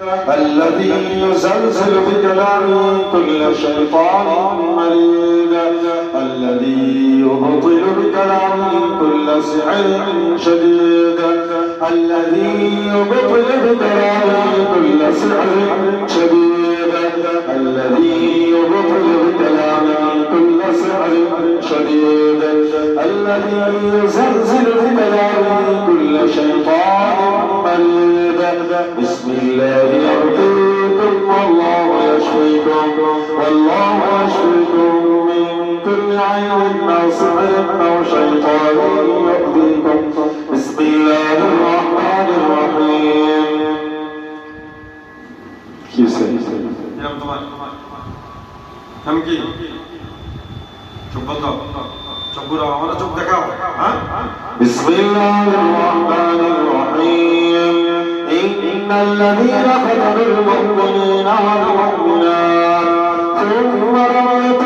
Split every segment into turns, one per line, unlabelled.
الذي يزلزل بكلامه كل شيطان مريد. الذي يبطل بكلامه كل سحر شديد. الذي يبطل بكلامه كل سحر شديد. الذي يبطل بكلامه كل سحر شديد. الذي يزلزل بكلامه كل شيطان مريد بسم الله يرقيكم والله يشفيكم. والله يشفيكم من كل عين أو سحر أو شيطان يؤذيكم. بسم الله الرحمن
থামকি চুপ বন্ধ চোখ ঘুরাও আমার চোখ দেখাও
বিসমিল্লাহির রহমানির রহিম ইন্নাল ফাতারুল মুমিনিনা ওয়াল মুমিনাত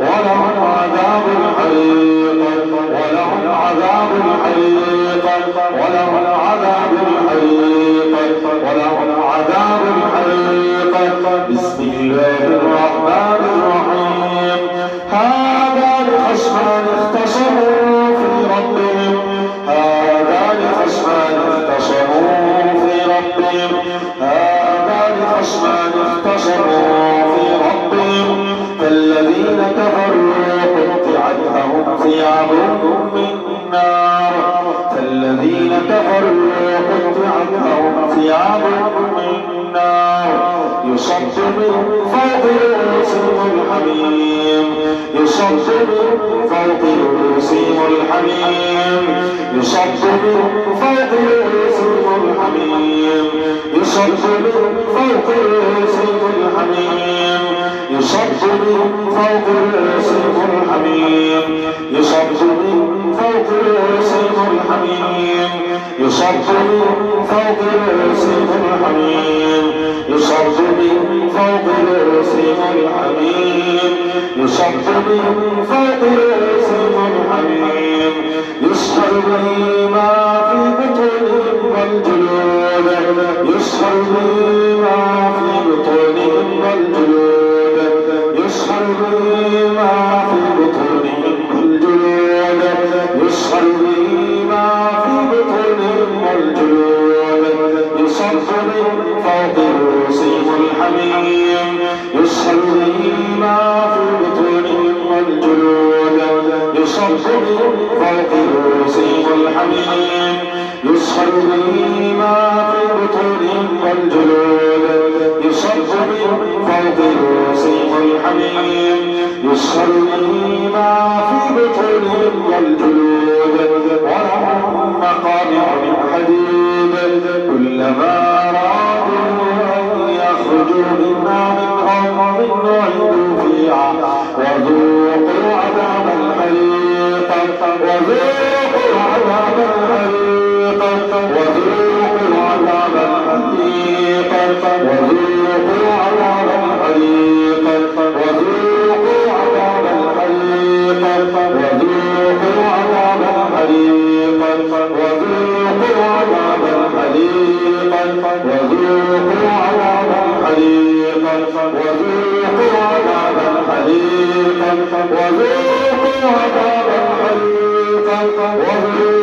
ولهم عذاب الحريق ولهم عذاب الحميم يصب من فوق رؤوسهم الحميم يصب من فوق رؤوسهم الحميم يصب من فوق رؤوسهم الحميم يصب من فوق رؤوسهم الحميم يصب من فوق رؤوسهم الحميم يصب من فوق رؤوسهم الحميم يصب من فوق رؤوسهم الحميم يصب من فوق رؤوسهم الحميم يسحر به ما في بطونهم والجلود. يسحر به Senhor. وذوقوا عذاب الحريق وذوقوا عذاب الحريق وذوقوا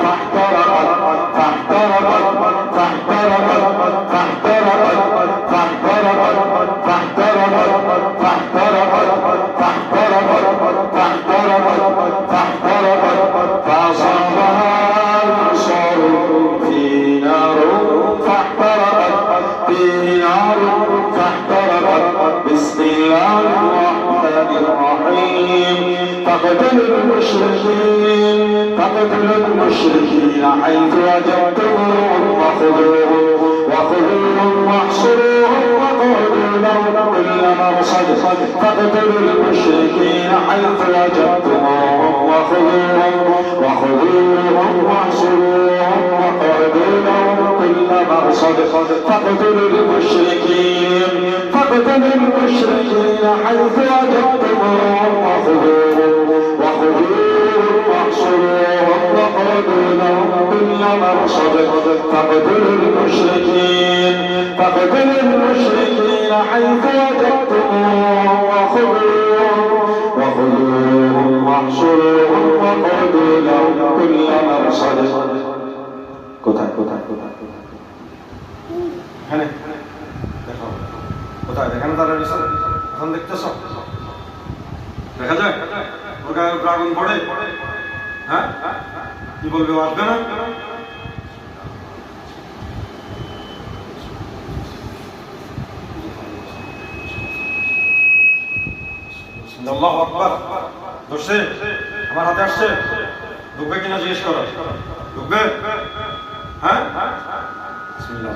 সাক্তরা المشركين حيث وجدتموهم وخذوهم وخذوهم واحصروهم وقعدوا لهم كل مرصد فاقتلوا المشركين حيث وجدتموهم وخذوهم وخذوهم واحصروهم وقعدوا لهم كل مرصد فاقتلوا المشركين فاقتلوا المشركين حيث وجدتموهم وخذوهم وخذوهم واحصروهم وقعدوا لهم كل مرصد فاقتلوا المشركين فاقتلوا المشركين حيث وجدتموهم وخذوهم وخذوهم واحصروهم وقعدوا لهم كل مرصد কোথায় কোথায় কোথায় কোথায়
এখানে দেখো কোথায় এখানে তারা রয়েছে এখন দেখতেছ দেখা যায় ওর গায়ে উপরে আগুন পড়ে হ্যাঁ? কি বলবে আসবে আমার হাতে আসছে? ঢুকবে কিনা জিজ্ঞেস করো। ঢুকবে? হ্যাঁ বিসমিল্লাহ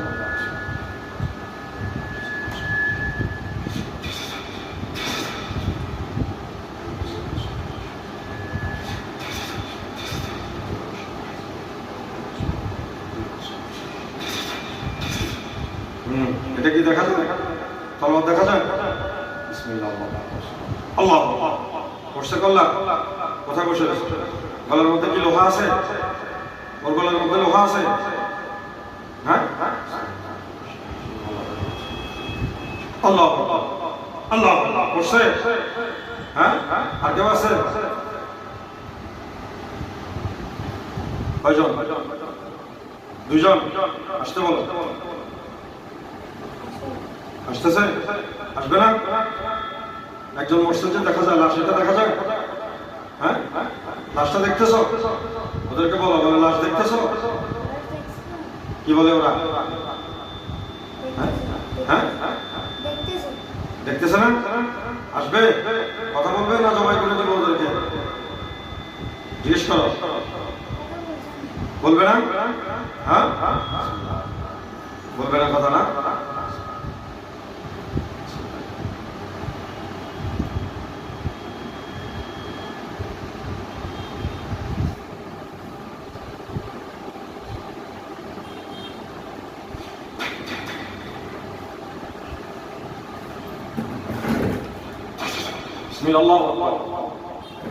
হুম এটা কি দেখা যায়? তলবার দেখা বিসমিল্লাহ, আল্লাহ বসে করলা কোথায় বসে গলার মধ্যে কি লোহা আছে? ওর গলার মধ্যে লোহা আছে? হ্যাঁ? আল্লাহ আল্লাহ বসে? হ্যাঁ? আর কেউ আছে? কয়জন? দুজন আসতে বলো। আসতেছে? আসবে না? একজন মরছে যে দেখা যায়, লাশ এটা দেখা যায়। হ্যাঁ? লাশটা দেখতেছো? ওদেরকে বলো, বলে, লাশ দেখতেছো? কি বলে ওরা? হ্যাঁ?
দেখতেছি
দেখতেছে না? আসবে? কথা বলবে না জবাই করে দেবো ওদেরকে? জিজ্ঞেস করো। বলবে না? হ্যাঁ? বলবে না কথা না? বিসমিল্লাহ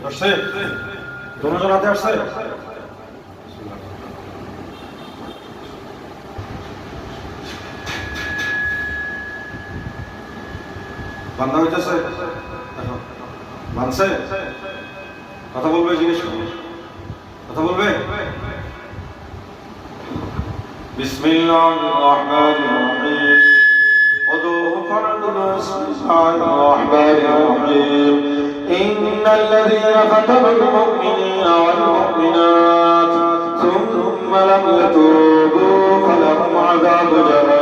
আসছে দুজন হাতে আসছে বান্ধা হইতেছে দেখো বানছে কথা বলবে জিজ্ঞেস করো কথা বলবে
بسم الله الرحمن الرحيم خذوه فاعبدوا بسم الله الرحمن الرحيم إن الذين فتنوا المؤمنين والمؤمنات ثم لم يتوبوا فلهم عذاب جهنم.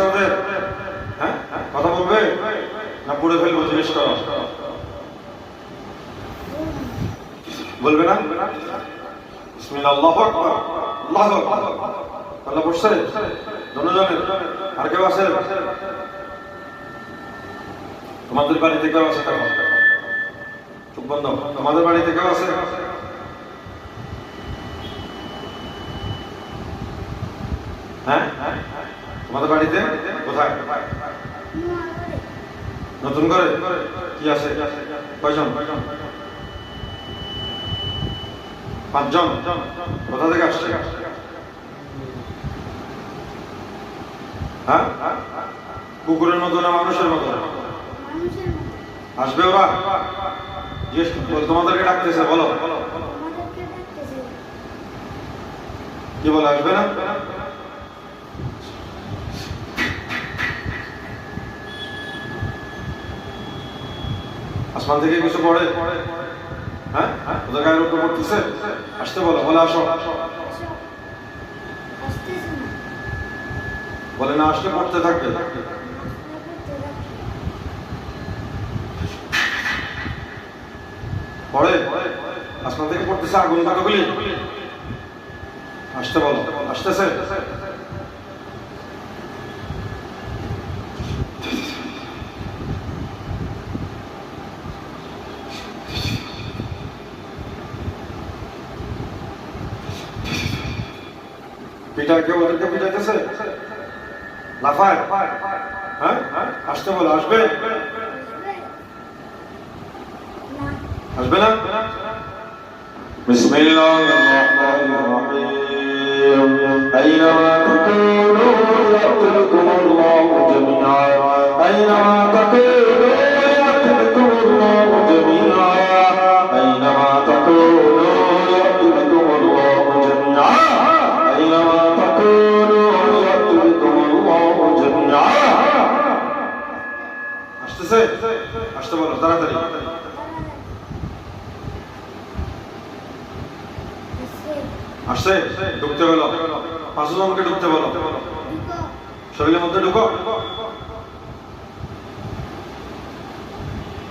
ওদের হ্যাঁ? কথা বলবে? না পুড়ে ফেলব জিজ্ঞেস বলবে না? তোমাদের বাড়িতে কেউ আছে চুপ বন্ধ। তোমাদের বাড়িতে কেউ আছে? হ্যাঁ? তোমাদের বাড়িতে? কোথায়? নতুন করে কি আছে? কয়জন? পাঁচজন? কোথা থেকে আসছে? হ্যাঁ? কুকুরের মতো না মানুষের মতো? আসবে ওরা? তোমাদেরকে ডাকতেছে বলো। কি বলে আসবে না? আসমান থেকে কিছু পড়ে। হ্যাঁ? ওদের গায়ের উপর পড়তেছে? আসতে বলো, বলে আসো। বলে না আসলে পড়তে থাকবে। পড়ে? আসমান থেকে পড়তেছে আগুন কতগুলি আসতে বলো, আসতেছে। পিটা কেউ ওদেরকে পিটাইতেছে লাফায় হ্যাঁ আসতে বলো আসবে
আসবে না
আসবে না
بسم الله الرحمن الرحيم أينما
পাঁচশো জনকে ঢুকতে বলো।
ঢুকো
শরীরের মধ্যে ঢুকো।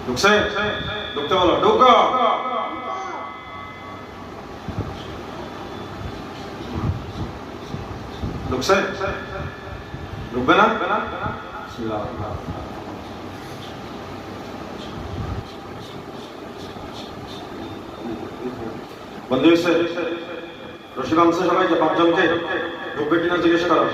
ঢুকছে? ঢুকতে বলো। ঢুকো।
ঢুকো
ঢুকছে? ঢুকবে না? বিসমিল্লাহ। বন্ধু হয়েছে। রশি বাঁধছে সবাইকে পাঁচজনকে ঢুকবে কিনা জিজ্ঞেস করো।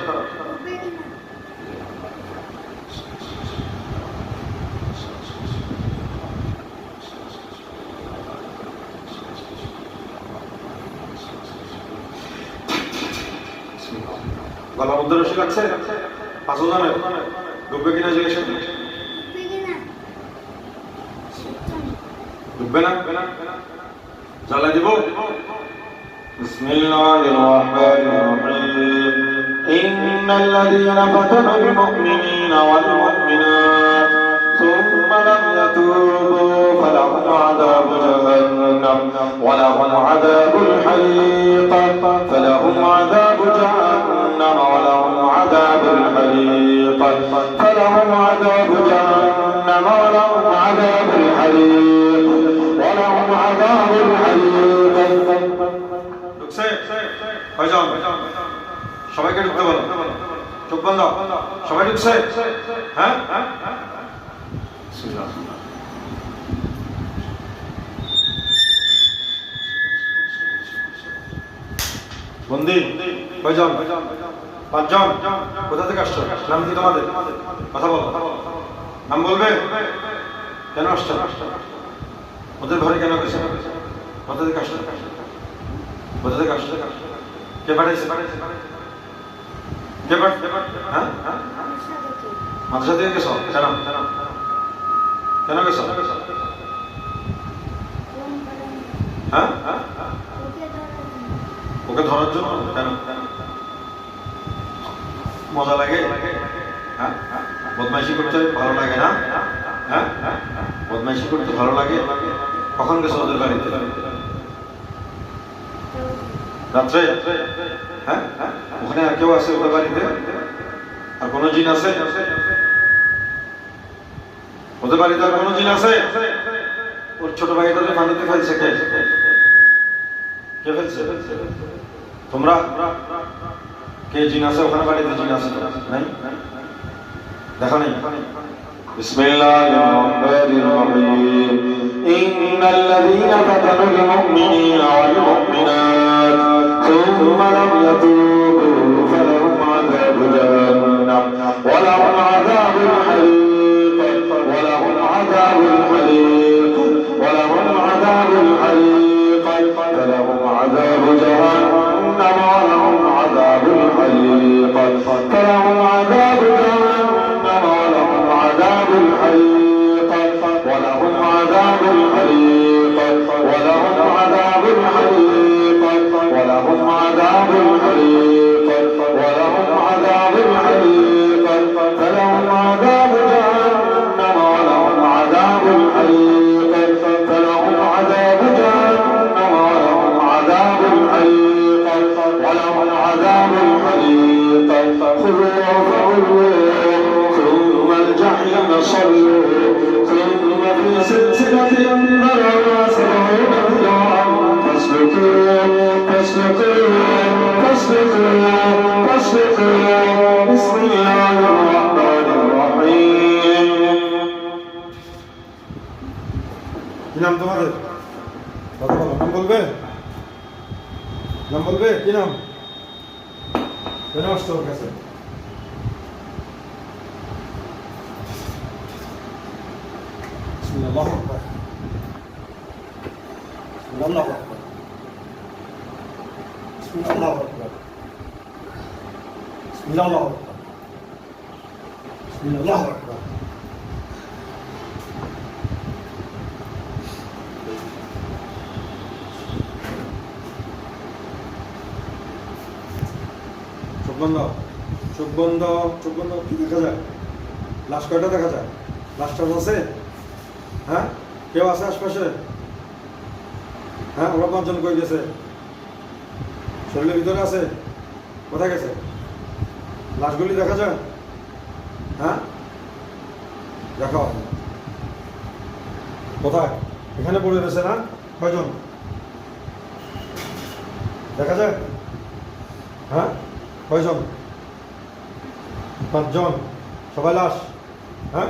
গলার মধ্যে রশি লাগছে? পাঁচও জানে ঢুকবে কিনা জিজ্ঞেস
না
না? জ্বালা দিব?
بسم الله الرحمن الرحيم. إن الذين فتنوا المؤمنين والمؤمنات ثم لم يتوبوا فلهم عذاب جهنم ولهم عذاب الحريق.
হ্যাঁ? কোথা বলো। নাম বলবে? কেন আসছো? ওদের ঘরে কেন গেছে? কোথা থেকে আসছো? কোথা থেকে আসছো? কে পাঠাইছে? কে পাঠ হ্যাঁ হ্যাঁ? মাদ্রাসা থেকে গেছো? কেন? কেন গেছো? হ্যাঁ?
ওকে ধরার জন্য?
কেন? মজা লাগে। হ্যাঁ? বদমাইশি করতে ভালো লাগে না? হ্যাঁ? বদমাইশি করতে ভালো লাগে? কখন গেছো ওদের বাড়িতে? রাত্রে? হ্যাঁ ওখানে আর কেউ আছে ওদের বাড়িতে আর কোনো জিন আছে ওদের বাড়িতে আর কোনো জিন আছে ওর ছোট ভাইটাকে পানিতে ফেলছে কে কে ফেলছে তোমরা কে জিন আছে ওখানে বাড়িতে জিন আছে নাই দেখা নেই
بسم الله الرحمن الرحيم إن الذين فتنوا المؤمنين والمؤمنات ثم لم يتوبوا
নাম বলবে কি নাম কেন আসছো ওর কাছে বিসমিল্লাহ আকবার বিসমিল্লাহ আকবার বিসমিল্লাহ আকবার বিসমিল্লাহ আকবার বিসমিল্লাহ আকবার চোখ বন্ধ চোখ বন্ধ চোখ বন্ধ, কি দেখা যায়? লাশ কয়টা দেখা যায়? লাশটা আছে হ্যাঁ? কেউ আছে আশপাশে? হ্যাঁ ওরা পাঁচজন কই গেছে? শরীরের ভিতরে আছে? কোথায় গেছে? লাশগুলি দেখা যায়? হ্যাঁ? দেখো কোথায়? এখানে পড়ে রয়েছে না? কয়জন? দেখা যায়? হ্যাঁ? কয়জন? পাঁচজন। সবাই লাশ? হ্যাঁ?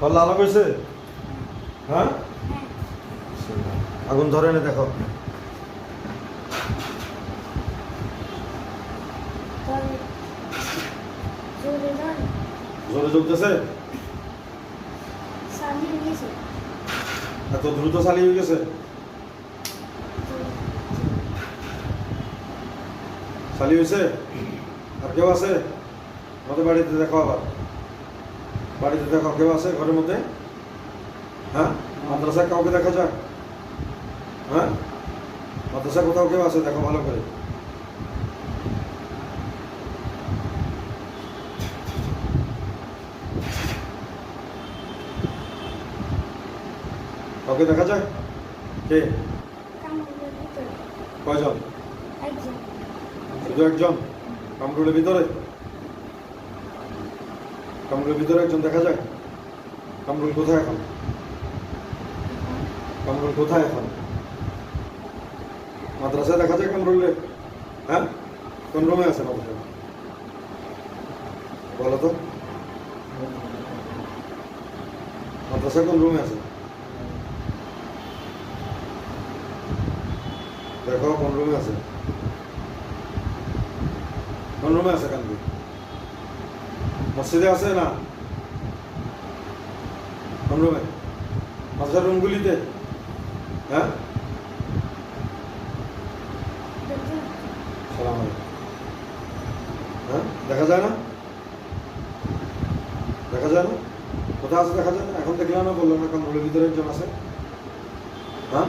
পাল্লা আলো হয়েছে হ্যাঁ? আগুন ধরে নে দেখো।
জোরে
জ্বলতেছে? এত দ্রুত চালিয়ে হয়ে গেছে? চালি হয়েছে? কেউ আছে? আমাদের বাড়িতে দেখো আবার। বাড়িতে দেখো কেউ আছে ঘরের মধ্যে? হ্যাঁ? মাদ্রাসায় কাউকে দেখা যায়? হ্যাঁ? মাদ্রাসায় কোথাও কেউ আছে? দেখো ভালো করে। কাউকে দেখা যায়? কে?
কামড়ের ভিতরে।
কয়জন?
একজন।
শুধু একজন? কামরুলের ভিতরে? কামরুলের ভিতরে একজন দেখা যায়? কামরুল কোথায় এখন? কামরুল কোথায় এখন? মাদ্রাসায় দেখা যায় কামরুলে হ্যাঁ? কোন রুমে আছে মাদ্রাসা বলো তো। মাদ্রাসা কোন রুমে আছে? দেখো কোন রুমে আছে। কোন আছে কান্দি মসজিদে আছে না? কোন রুমে রুমগুলিতে? হ্যাঁ? সালাম হ্যাঁ? দেখা যায় না? দেখা যায় না? কোথায় আছে দেখা যায় না? এখন দেখলাম না, বললাম না, কামরুলের ভিতরে একজন আছে। হ্যাঁ?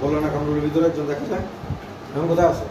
বললাম না, কামরুলের ভিতরে একজন দেখা যায়। এখন কোথায় আছে?